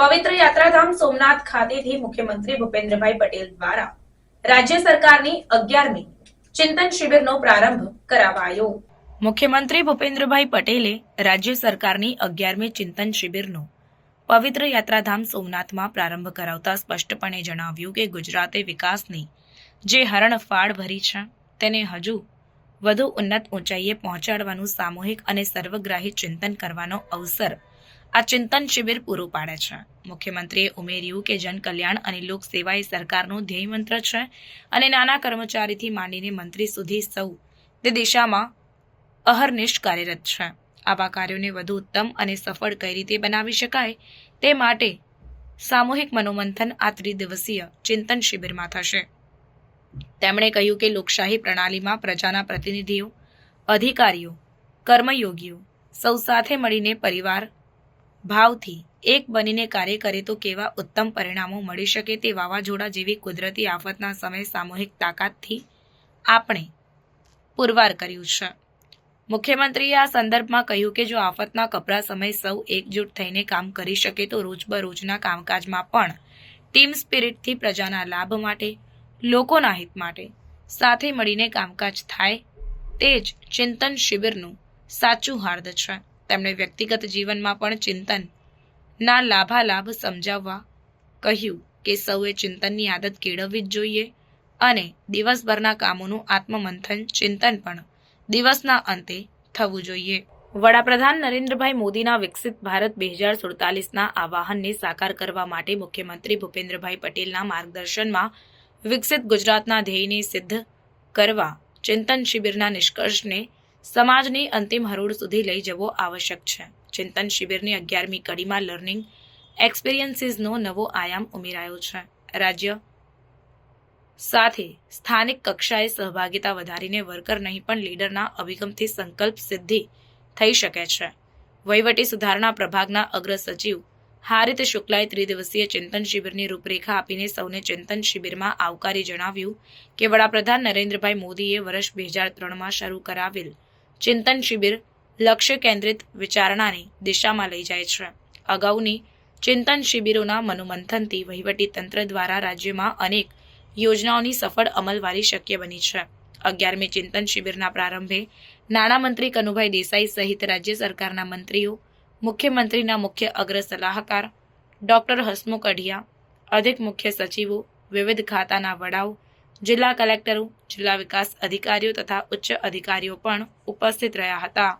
પવિત્ર યાત્રાધામ સોમનાથ ખાતેથી મુખ્યમંત્રી ભૂપેન્દ્રભાઈ પટેલ દ્વારા રાજ્ય સરકારની અગિયારમી ચિંતન શિબિરનો પ્રારંભ કરાવાયો. મુખ્યમંત્રી ભૂપેન્દ્રભાઈ પટેલે રાજ્ય સરકારની અગિયારમી ચિંતન શિબિરનો પવિત્ર યાત્રાધામ સોમનાથમાં પ્રારંભ કરાવતા સ્પષ્ટપણે જણાવ્યું કે ગુજરાતે વિકાસની જે હરણફાળ ભરી છે, તેને હજુ વધુ ઉન્નત ઊંચાઈએ પહોંચાડવાનું સામૂહિક અને સર્વગ્રાહી ચિંતન કરવાનો અવસર આ ચિંતન શિબિર પૂરું પાડે છે. મુખ્યમંત્રીએ ઉમેર્યું કે જનકલ્યાણ અને લોકસેવા એ સરકારનું ધ્યેયમંત્ર છે અને નાના કર્મચારીથી માંડીને મંત્રી સુધી સૌ તે દિશામાં અહર્નિશ કાર્યરત છે. આવા કાર્યોને વધુ ઉત્તમ અને સફળ કઈ રીતે બનાવી શકાય તે માટે સામૂહિક મનોમંથન આ ત્રિદિવસીય ચિંતન શિબિરમાં થશે. તેમણે કહ્યું કે લોકશાહી પ્રણાલીમાં પ્રજાના પ્રતિનિધિઓ, અધિકારીઓ, કર્મયોગીઓ સૌ સાથે મળીને પરિવાર ભાવથી એક બનીને કાર્ય કરે તો કેવા ઉત્તમ પરિણામો મળી શકે તે વાવાઝોડા જેવી કુદરતી આફતના સમયે સામૂહિક તાકાતથી આપણે પુરવાર કર્યું છે. મુખ્યમંત્રીએ આ સંદર્ભમાં કહ્યું કે જો આફતના કપરા સમય સૌ એકજૂટ થઈને કામ કરી શકે તો રોજબરોજના કામકાજમાં પણ ટીમ સ્પિરિટથી પ્રજાના લાભ માટે લોકોના હિત માટે. સાથે મળીને કામકાજ થાય તે જ ચિંતન શિબિરનું સાચું હાર્દ છે તેમણે વ્યક્તિગત જીવનમાં પણ ચિંતનના લાભાલાભ સમજાવવા કહ્યું કે સૌએ ચિંતનની આદત કેળવવી જ જોઈએ અને દિવસભરના કામોનું આત્મમંથન, ચિંતન પણ દિવસના અંતે થવું જોઈએ. વડાપ્રધાન નરેન્દ્રભાઈ મોદીના વિકસિત ભારત બે હજાર સુડતાલીસના આવાહનને સાકાર કરવા માટે મુખ્યમંત્રી ભૂપેન્દ્રભાઈ પટેલના માર્ગદર્શનમાં વિકસિત ગુજરાતના ધ્યેયને સિદ્ધ કરવા ચિંતન શિબિરના નિષ્કર્ષને સમાજની અંતિમ હરોળ સુધી લઈ જવો આવશ્યક છે. ચિંતન શિબિરની અગિયારમી કડીમાં લર્નિંગ એક્સપિરિયન્સીસનો નવો આયામ ઉમેરાયો છે. રાજ્ય સાથે સ્થાનિક કક્ષાએ સહભાગિતા વધારીને વર્કર નહીં પણ લીડરના અભિગમથી સંકલ્પ સિદ્ધિ થઈ શકે છે. વહીવટી સુધારણા પ્રભાગના અગ્ર સચિવ હારિત શુક્લાએ ત્રિદિવસીય ચિંતન શિબિરની રૂપરેખા આપીને સૌને ચિંતન શિબિરમાં આવકારી જણાવ્યું કે વડાપ્રધાન નરેન્દ્રભાઈ મોદીએ વર્ષ બે હજાર ત્રણમાં શરૂ કરાવેલ ચિંતન શિબિર લક્ષ્ય કેન્દ્રિત વિચારણાની દિશામાં લઈ જાય છે. અગાઉની ચિંતન શિબિરોના મનોમંથનથી વહીવટી તંત્ર દ્વારા રાજ્યમાં અનેક યોજનાઓની સફળ અમલવારી શક્ય બની છે. અગિયારમી ચિંતન શિબિરના પ્રારંભે નાણામંત્રી કનુભાઈ દેસાઈ સહિત રાજ્ય સરકારના મંત્રીઓ મુખ્યમંત્રીના મુખ્ય અગ્ર સલાહકાર, ડોક્ટર હસમુખ અઢિયા, અધિક મુખ્ય સચિવો, વિવિધ ખાતાના વડાઓ, જિલ્લા કલેક્ટરો, જિલ્લા વિકાસ અધિકારીઓ તથા ઉચ્ચ અધિકારીઓ પણ ઉપસ્થિત રહ્યા હતા.